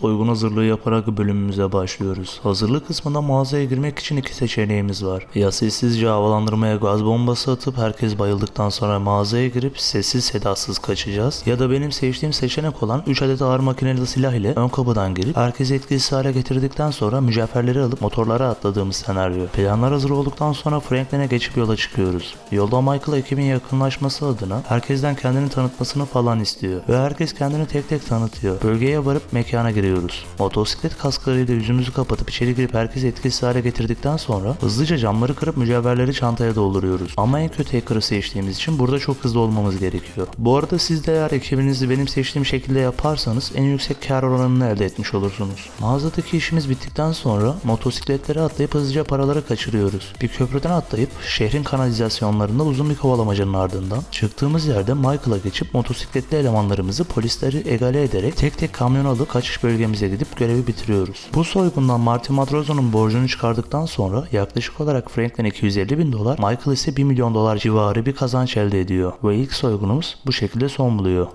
Soygun hazırlığı yaparak bölümümüze başlıyoruz. Hazırlık kısmında mağazaya girmek için iki seçeneğimiz var. Ya sessizce havalandırmaya gaz bombası atıp herkes bayıldıktan sonra mağazaya girip sessiz sedasız kaçacağız. Ya da benim seçtiğim seçenek olan 3 adet ağır makineli silah ile ön kapıdan girip herkesi etkisiz hale getirdikten sonra mücevherleri alıp motorlara atladığımız senaryo. Planlar hazır olduktan sonra Franklin'e geçip yola çıkıyoruz. Yolda Michael ekibin yakınlaşması adına herkesten kendini tanıtmasını falan istiyor. Ve herkes kendini tek tek tanıtıyor. Bölgeye varıp mekana giriyoruz. Motosiklet kasklarıyla yüzümüzü kapatıp içeri girip herkesi etkisiz hale getirdikten sonra hızlıca camları kırıp mücevherleri çantaya dolduruyoruz. Ama en kötü hacker'ı seçtiğimiz için burada çok hızlı olmamız gerekiyor. Bu arada siz de eğer ekibinizi benim seçtiğim şekilde yaparsanız en yüksek kar oranını elde etmiş olursunuz. Mağazadaki işimiz bittikten sonra motosikletlere atlayıp hızlıca paraları kaçırıyoruz. Bir köprüden atlayıp şehrin kanalizasyonlarında uzun bir kovalamacanın ardından çıktığımız yerde Michael'a geçip motosikletli elemanlarımızı polisleri egale ederek tek tek kamyon alıp kaçış bölgemize gidip görevi bitiriyoruz. Bu soygundan Martin Matrozo'nun borcunu çıkardıktan sonra yaklaşık olarak Franklin 250 bin dolar, Michael ise 1 milyon dolar civarı bir kazanç elde ediyor. Ve ilk soygunumuz bu şekilde son buluyor.